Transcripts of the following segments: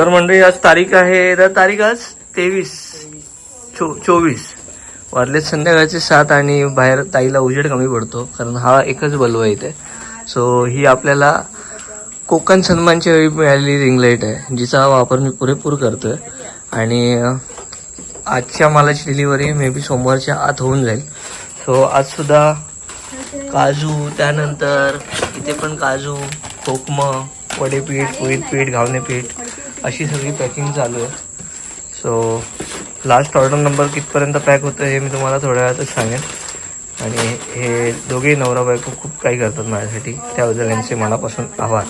तर मंडळी आज तारीख आहे तर तारीख आज तेवीस चो चोवीस. वाजलेत संध्याकाळचे सात आणि बाहेर ताईला उजेड कमी पडतो कारण हा एकच बल्ब आहे इथे. सो ही आपल्याला कोकण सन्मानच्या वेळी मिळालेली रिंग लाइट आहे जिचा वापर मी पुरेपूर करतोय. आणि आजच्या मालाची डिलिव्हरी मे बी सोमवारच्या आत होऊन जाईल. सो आज सुद्धा काजू त्यानंतर इथे पण काजू कोकमं वडेपीठ पोळीत पीठ घावणे पीठ अशी सगळी पॅकिंग चालू आहे. सो लास्ट ऑर्डर नंबर कितपर्यंत पॅक होतं हे मी तुम्हाला थोड्या वेळातच सांगेन. आणि हे दोघेही नवरा बायको खूप काही करतात माझ्यासाठी. त्याबद्दल यांचे मनापासून आभार.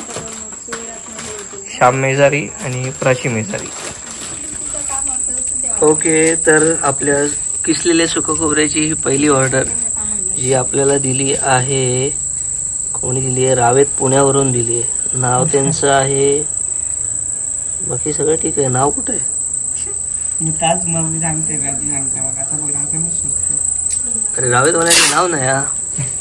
श्याम मेजारी आणि प्राची मेजारी. ओके तर आपल्या किसलेल्या सुका खोबऱ्याची ही पहिली ऑर्डर जी आपल्याला दिली आहे कोणी दिली आहे? रावेत पुण्यावरून दिली आहे. नाव त्यांचं आहे बाकी सगळं ठीक आहे. नाव कुठं आहे? त्याच सांगते सांगते मग बघ अरे रावेत म्हणायचं नाव नाही हा.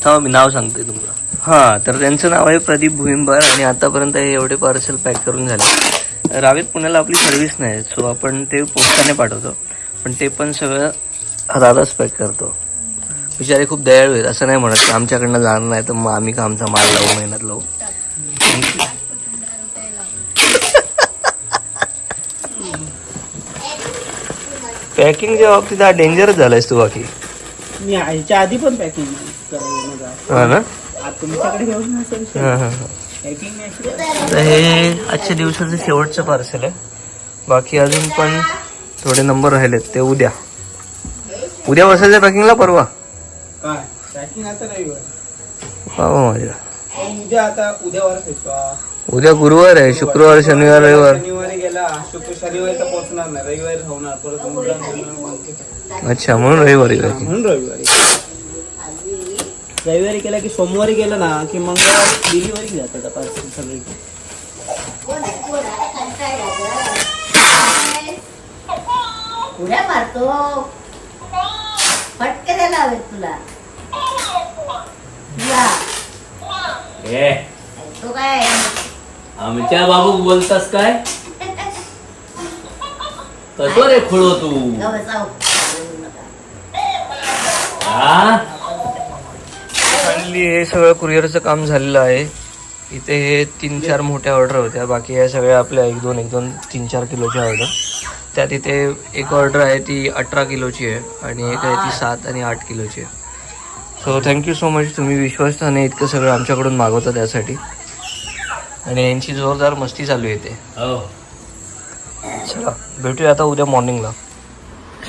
थांबा मी नाव सांगते तुम्हाला. हां तर त्यांचं नाव आहे प्रदीप भुईंबार आणि आतापर्यंत हे एवढे पार्सल पॅक करून झाले. रावेत पुण्याला आपली सर्व्हिस नाही सो आपण ते पोस्टाने पाठवतो. पण ते पण सगळं दादाच पॅक करतो. बिचारे खूप दयाळू आहेत असं नाही म्हणत आमच्याकडनं जाणार नाही तर मग आम्ही का आमचा माल लावू मेहनत लावू? पॅकिंगच्या बाबतीत हा डेंजरच झालायस तू बाकी. मी आधी पण पॅकिंग हा ना? आता तुमच्याकडे घेऊन नसेल हां हां हां. पॅकिंग नाही तर हे आजच्या दिवसाचं शेवटचं पार्सल आहे. बाकी अजून पण थोडे नंबर राहिलेत ते उद्या. उद्या बसायचं पॅकिंगला परवा? काय पॅकिंग आता रविवार. बाबा माझ्या. उद्या आता उद्या वर फेसवा उद्या गुरुवार आहे शुक्रवार शनिवार रविवार. शनिवारी गेला शुक्र शनिवारी तर पोहोचणार नाही. रविवारी होणार. परत मग. अच्छा म्हणून रविवारी म्हणून रविवारी. रविवारी केला की सोमवारी गेला ना की मंगळवारी डिलिव्हरी जातात सगळी. उड्या मारतो. फटके द्यायला हवेत तुला. तो काय? आमच्या बाबू बोलतास काय? कसो रे खुळो तू. हा? फायनली हे सगळं कुरिअरचं काम झालेलं आहे. इथे हे तीन चार मोठ्या ऑर्डर होत्या. बाकी या सगळ्या आपल्या एक दोन एक दोन तीन चार किलोच्या ऑर्डर त्यात इथे एक ऑर्डर आहे ती अठरा किलोची आहे आणि एक आहे ती सात आणि आठ किलोची आहे. सो थँक्यू सो मच तुम्ही विश्वासाने इतकं सगळं आमच्याकडून मागवता त्यासाठी. आणि यांची जोरदार मस्ती चालू आहे इथे. हो. चला भेटूया आता उद्या मॉर्निंगला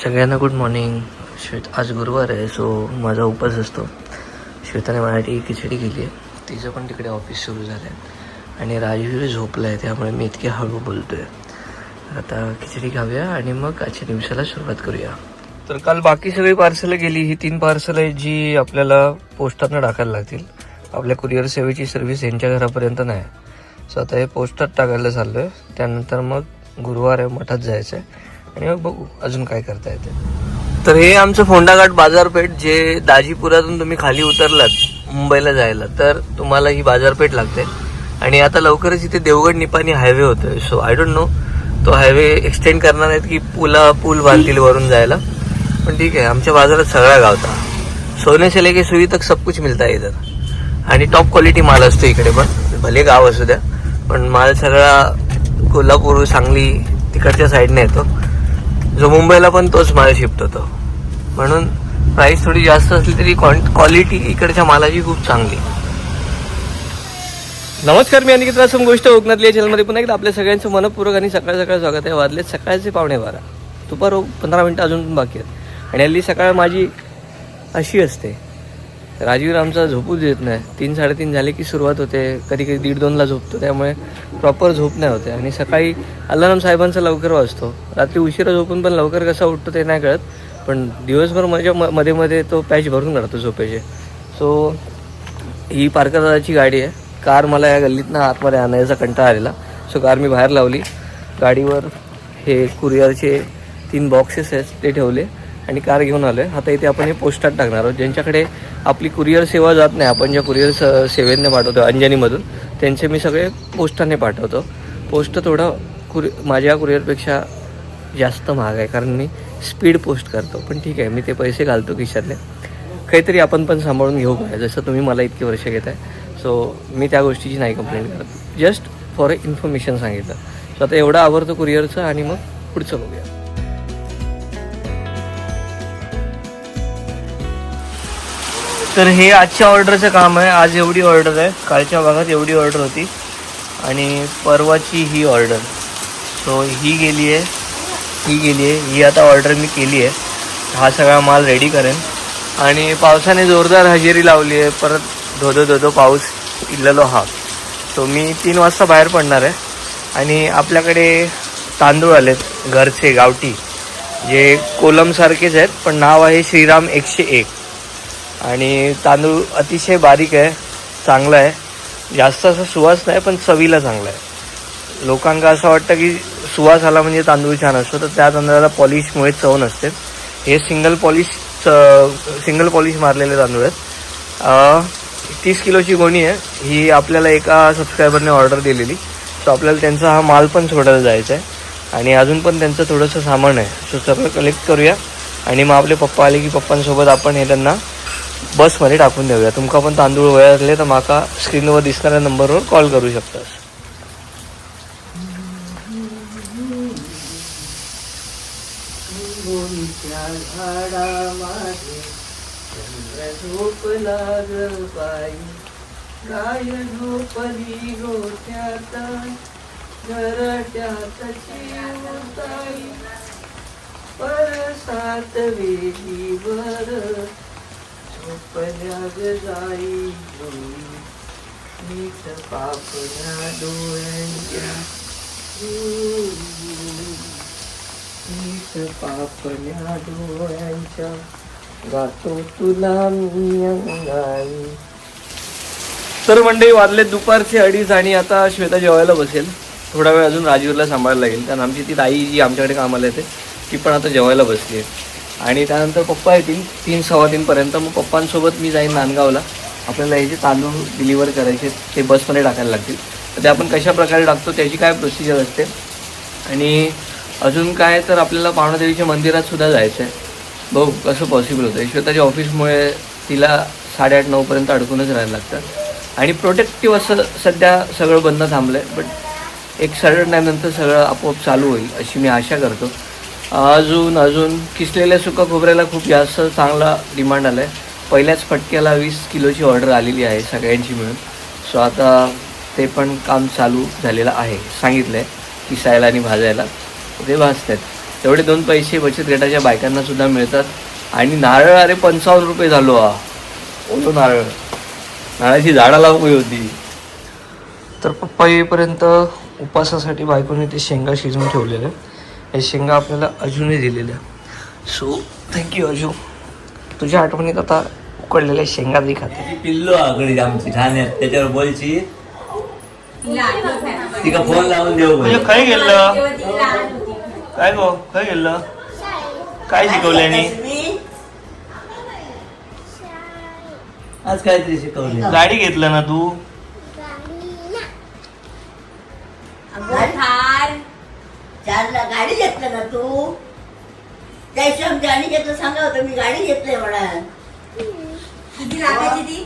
सगळ्यांना गुड मॉर्निंग श्वेत आज गुरुवार आहे सो माझा उपवास असतो. श्वेताने मराठी खिचडी केली आहे. तिचं पण तिकडे ऑफिस सुरू झालं आहे आणि राजवीर झोपला आहे त्यामुळे मी इतके हळू बोलतो आहे आता खिचडी खाऊया आणि मग आजच्या दिवसाला सुरुवात करूया. तर काल बाकी सगळी पार्सलं गेली. ही तीन पार्सल आहे जी आपल्याला पोस्टातनं टाकायला लागतील. आपल्या कुरिअर सेवेची सर्व्हिस यांच्या घरापर्यंत नाही. सो आता हे पोस्टात टाकायला चाललो आहे त्यानंतर मग गुरुवार आहे मठात जायचं आहे आणि मग बघू अजून काय करता येते. तर हे आमचं फोंडाघाट बाजारपेठ जे दाजीपुरातून तुम्ही खाली उतरलात मुंबईला जायला तर तुम्हाला ही बाजारपेठ लागते. आणि आता लवकरच इथे देवगड निपाणी हायवे होतोय. सो आय डोंट नो तो हायवे एक्सटेंड करणार आहेत की पुला पूल बांधतील वरून जायला. पण ठीक आहे आमच्या बाजारात सगळा गावता सोने से लेके सुई तक सब कुछ मिळता इधर. आणि टॉप क्वालिटी माल असतो इकडे पण. भले गाव असू द्या पण माल सगळा कोल्हापूर सांगली तिकडच्या साईडने येतो. जो मुंबईला पण तोच माल शिफ्ट होतो. म्हणून प्राईस थोडी जास्त असली तरी क्वालिटी इकडच्या मालाची खूप चांगली. नमस्कार मी अनिकेत रासम गोष्ट कोकणातली या चॅनलमध्ये पुन्हा एकदा आपल्या सगळ्यांचं मनपूर्वक आणि सकाळ सकाळ स्वागत आहे. वाजले सकाळचे पावणे बारा. दुपार हो- पंधरा मिनटं अजून पण बाकी आहेत. आणि हल्ली सकाळ माझी अशी असते. राजीव आमचा झोपू देत नाही. तीन साडेतीन झाले की सुरुवात होते. कधी कधी दीड दोनला झोपतो. त्यामुळे प्रॉपर झोप नाही होते. आणि सकाळी अल्लाराम साहेबांचा लवकर वाजतो. रात्री उशिरा झोपून पण लवकर कसा उठतो ते नाही कळत. पण दिवसभर माझ्या म- मध्ये मध्ये तो पॅच भरून काढतो झोपेचे. सो ही पारकरदादाची गाडी आहे. कार मला या गल्लीतनं आतमध्ये आणायचा कंटाळा आलेला. सो कार मी बाहेर लावली. गाडीवर हे कुरिअरचे तीन बॉक्सेस आहेत. ते ठेवले. आणि कार घेऊन आलो आहे आता इथे आपण हे पोस्टात टाकणार आहोत. ज्यांच्याकडे आपली कुरिअर सेवा जात नाही आपण ज्या कुरिअर स सेवेने पाठवतो अंजनीमधून त्यांचे मी सगळे पोस्टाने पाठवतो. पोस्ट थोडं कुरि माझ्या कुरिअरपेक्षा जास्त महाग आहे कारण मी स्पीड पोस्ट करतो. पण ठीक आहे मी ते पैसे घालतो खिशातले. काहीतरी आपण पण सांभाळून घेऊ काय जसं तुम्ही मला इतकी वर्ष घेत आहे सो मी त्या गोष्टीची नाही कंप्लेंट करत. जस्ट फॉर अ इन्फॉर्मेशन सांगितलं. सो आता एवढं आवडतं कुरिअरचं आणि मग पुढचं बघूया. तर हे आजच्या ऑर्डरचं काम आहे. आज एवढी ऑर्डर आहे. कालच्या भागात एवढी ऑर्डर होती. आणि परवाची ही ऑर्डर. सो ही गेली आहे. ही गेली आहे. ही आता ऑर्डर मी केली आहे. हा सगळा माल रेडी करेन. आणि पावसाने जोरदार हजेरी लावली आहे. परत धोधो धोधो पाऊस इल्लेलो हा. सो मी तीन वाजता बाहेर पडणार आहे. आणि आपल्याकडे तांदूळ आलेत. घरचे गावठी. जे कोलमसारखेच आहेत पण नाव आहे श्रीराम एकशे एक. आणि तांदूळ अतिशय बारीक आहे चांगला आहे. जास्त असा सुवास नाही पण चवीला चांगला आहे. लोकांना असं वाटतं की सुवास आला म्हणजे तांदूळ छान असतो तर त्या तांदळाला पॉलिशमुळे चव नसते. हे सिंगल पॉलिश सिंगल पॉलिश मारलेले तांदूळ आहेत. तीस किलोची गोणी आहे. ही आपल्याला एका सबस्क्रायबरने ऑर्डर दिलेली. सो आपल्याला त्यांचा हा माल पण सोडायला जायचा आहे. आणि अजून पण त्यांचं थोडंसं सामान आहे. सो सगळं कलेक्ट करूया. आणि मग आपले पप्पा आले की पप्पांसोबत आपण हे त्यांना बसमध्ये टाकून देऊया. तुमका पण तांदूळ वया असले तर माका स्क्रीनवर दिसणाऱ्या नंबरवर कॉल करू शकतास. गाय परसात वेलीवर बर ग जाई मीठ पापण्या डोळ्यांच्या मीठ पापण्या डोळ्यांच्या गातो तुला मी अंगाई तर मंडळी वाजले दुपारचे अडीच आणि आता श्वेता जेवायला बसेल. थोडा वेळ अजून राजीवला सांभाळायला लागेल. कारण आमची ती ताई जी आमच्याकडे कामाला येते ती पण आता जेवायला बसली आहे. आणि त्यानंतर पप्पा येतील तीन सव्वा तीनपर्यंत. मग पप्पांसोबत मी जाईन नांदगावला. आपल्याला हे जे तांदूळ डिलिव्हर करायचे ते बसमध्ये टाकायला लागतील. तर ते आपण कशा प्रकारे टाकतो त्याची काय प्रोसिजर असते? आणि अजून काय तर आपल्याला पावणादेवीच्या मंदिरात सुद्धा जायचं आहे बघू कसं पॉसिबल होतं. श्वेताच्या ऑफिसमुळे तिला साडेआठ नऊपर्यंत अडकूनच राहायला लागतं. आणि प्रोटेक्टिव्ह असं सध्या सगळं बंद थांबलं आहे बट एक सर्टन नंतर सगळं आपोआप चालू होईल अशी मी आशा करतो. अजून अजून किसलेल्या सुका खोबऱ्याला खूप जास्त चांगला डिमांड आला आहे पहिल्याच फटक्याला वीस किलोची ऑर्डर आलेली आहे सगळ्यांची मिळून. सो आता ते पण काम चालू झालेलं आहे. सांगितलं आहे किसायला आणि भाजायला. ते भाजतात तेवढे दोन पैसे बचत गटाच्या बायकांनासुद्धा मिळतात. आणि नारळ अरे पंचावन्न रुपये झालो. हा ओलो नारळ? नारळाची झाडं लावली होती? तर पप्पा येईपर्यंत उपासासाठी बायकोने ते शेंगा शिजवून ठेवलेल्या हे शेंगा आपल्याला अजूनही दिलेल्या. सो थँक्यू अजू. तुझ्या आठवणीत आता उकडलेल्या शेंगा बी खाते. ती पिल्लो आगळी आमची ठाण्यात त्याच्यावर बोलची तिका फोन लावून देऊ म्हणजे म्हणे. काय गेलं काय गो? काय गेलं काय शिकवल्याने आज काय ते शिकवले गाडी घेतलं ना तू? चारला गाडी घेतलं ना तू? त्या हिशोब गाडी घेतलं सांगा होतं मी गाडी घेतलंय म्हणा. किती लाखाची ती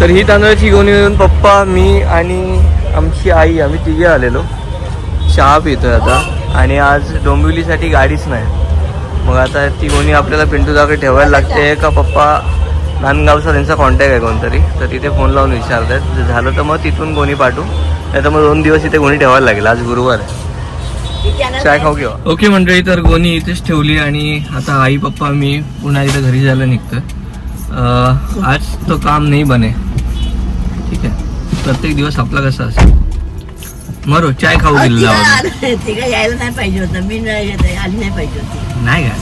तर ही तांदळाची घेऊन येऊन पप्पा मी आणि आमची आई आम्ही तिघे आलेलो. चहा पितोय आता. आणि आज डोंबिवलीसाठी गाडीच नाही. मग आता ती गोणी आपल्याला पिंटू जागे ठेवायला लागते. का पप्पा नांदगावचा त्यांचा कॉन्टॅक्ट आहे कोणतरी तर तिथे फोन लावून विचारतात. जर झालं तर मग तिथून गोणी पाठवू? नाही तर मग दोन दिवस इथे गोणी ठेवायला लागेल. आज गुरुवार आहे. चाय खाऊ किंवा? ओके मंडळी तर गोणी इथेच ठेवली आणि आता आई पप्पा मी पुन्हा इथं घरी जायला निघतोय. अं, आज तो काम नाही बने. ठीक आहे. प्रत्येक दिवस आपला कसा असेल. मरो चाय खाऊ दिलं यायला नाही पाहिजे होतं. मी नाही येत- आली नाही पाहिजे होती. नाही का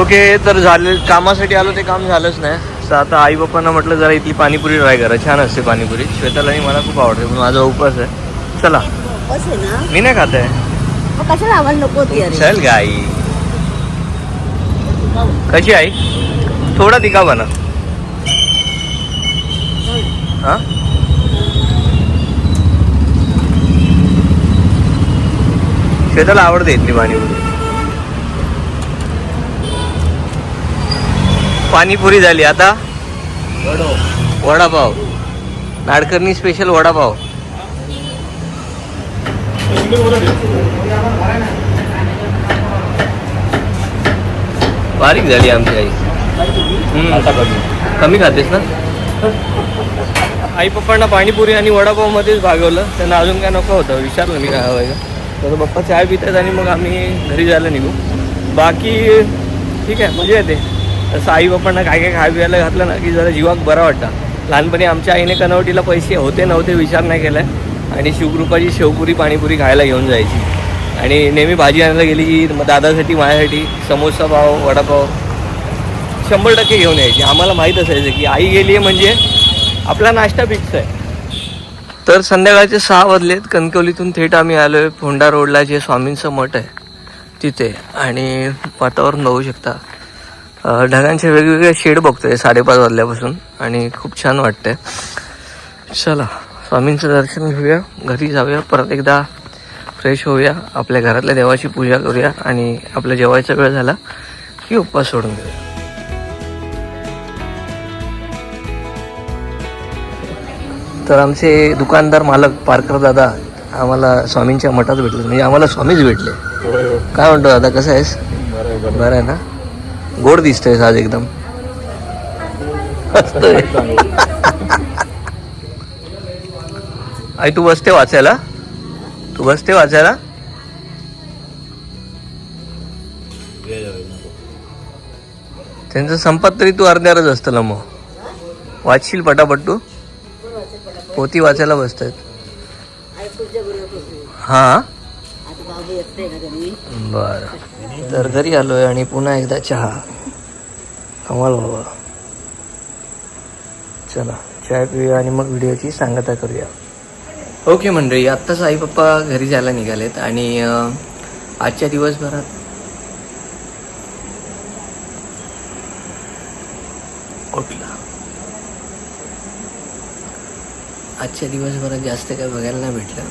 ओके तर झाले कामासाठी आलो ते काम झालंच नाही. तर आता आई बाप्पांना म्हटलं जरा इथली पाणीपुरी ट्राय करा. छान असते पाणीपुरी. श्वेताला आणि मला खूप आवडते पण माझा उपास आहे. चला. मी नाही खात आहे. चल ग आई कशी आई? थोडा तिका बना. हा? श्वेताला आवडते इथली पाणीपुरी. पाणीपुरी झाली. आता वडापाव. नाडकर्णी स्पेशल वडापाव. बारीक झाली आमची आई. कमी. खातेस ना? आई पप्पांना पाणीपुरी आणि वडापाव मध्येच भागवलं. त्यांना अजून काय नको होतं. विचारलं मी काय हवं तर पप्पा चाय पितात आणि मग आम्ही घरी जायला निघू. बाकी ठीक आहे. मजा येते तसं आई बापांना काय काय खाय प्यायला घातलं ना की जरा जीवाक बरा वाटतं. लहानपणी आमच्या आईने कनवटीला पैसे होते नव्हते विचार नाही केला. आणि शिवकृपाची शेवपुरी पाणीपुरी खायला घेऊन जायची. आणि नेहमी भाजी आणायला गेली की मग दादासाठी माझ्यासाठी समोसा पाव वडापाव शंभर टक्के घेऊन यायची. आम्हाला माहीत असायचं की आई गेली आहे म्हणजे आपला नाश्ता फिक्स आहे. तर संध्याकाळचे सहा वाजलेत. कणकवलीतून थेट आम्ही आलो आहे फोंडा रोडला जे स्वामींचं मठ आहे तिथे. आणि वातावरण बघू शकता. ढगांचे वेगवेगळे शेड बघतोय साडेपाच वाजल्यापासून आणि खूप छान वाटतंय. चला स्वामींचं दर्शन घेऊया घरी जाऊया परत एकदा फ्रेश होऊया आपल्या घरातल्या देवाची पूजा करूया आणि आपला जेवायचा वेळ झाला की उपवास सोडून देऊया. तर आमचे दुकानदार मालक पारकर दादा आम्हाला स्वामींच्या मठात भेटले म्हणजे आम्हाला स्वामीच भेटले. काय म्हणतो दादा कसं आहेस? बरं आहे ना? गोड दिसतोय आज एकदम. आई तू बसते वाचायला? तू बसते वाचायला? त्यांचं संपत तरी तू अर्ध्यावरच असतं ना मग. वाचशील पटापट तू? पोती वाचायला बसतायत. हा आता बाबू येते ना घरी बर. तर घरी आलोय आणि पुन्हा एकदा चहा. कमाल बाबा. चला चाय पिऊया आणि मग व्हिडिओची सांगता करूया. ओके मंडळी आत्ताच आई पप्पा घरी जायला निघालेत आणि आजच्या दिवसभरात कुठला? आजच्या दिवसभरात जास्त काय बघायला नाही भेटलं.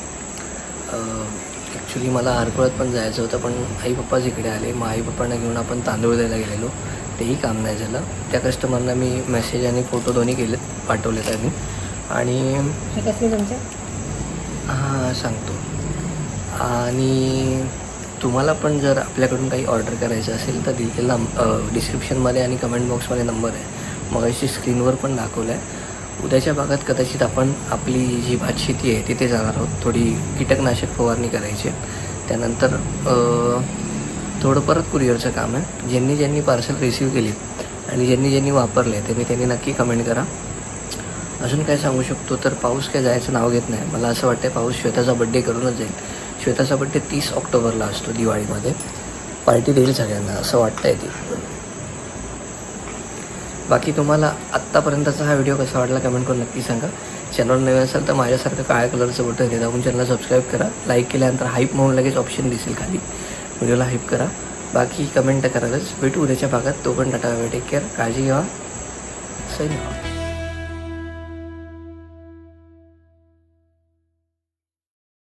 ॲक्च्युली मला आरकुळात पण जायचं होतं पण आई पप्पाच इकडे आले मग आई पप्पांना घेऊन आपण तांदूळ द्यायला गेलेलो. तेही काम नाही झालं. त्या कस्टमरना मी मेसेज आणि फोटो दोन्ही केलेत पाठवले त्यांनी आणि हां सांगतो. आणि तुम्हाला पण जर आपल्याकडून काही ऑर्डर करायचं असेल तर दिलेला डिस्क्रिप्शनमध्ये आणि कमेंट बॉक्समध्ये नंबर आहे. मग अशी स्क्रीनवर पण दाखवलं आहे उद्याच्या भागात कदाचित आपण आपली जी भात शेती आहे तिथे जाणार आहोत. थोडी कीटकनाशक फवारणी करायची आहे. त्यानंतर थोडं परत कुरिअरचं काम आहे. ज्यांनी ज्यांनी पार्सल रिसीव केली आणि ज्यांनी ज्यांनी वापरले त्यांनी त्यांनी नक्की कमेंट करा. अजून काय सांगू शकतो तर पाऊस काय जायचं नाव घेत नाही. मला असं वाटतं पाऊस श्वेताचा बड्डे करूनच जाईल. श्वेताचा बड्डे तीस ऑक्टोबरला असतो दिवाळीमध्ये. पार्टी देईल सगळ्यांना असं वाटतंय ती. बाकी तुम्हाला आत्तापर्यंतचा हा व्हिडिओ कसा वाटला कमेंट करून नक्की सांगा. चॅनल नवीन असेल तर माझ्यासारखं काळ्या कलरचं बटन हे दाबून चॅनलला सबस्क्राईब करा. लाईक केल्यानंतर हाईप म्हणून लगेच ऑप्शन दिसेल खाली. व्हिडिओला हाईप करा. बाकी कमेंट करायलाच भेटू उद्याच्या भागात. तो पण टाटा टेक केअर काळजी घ्या. सैन्य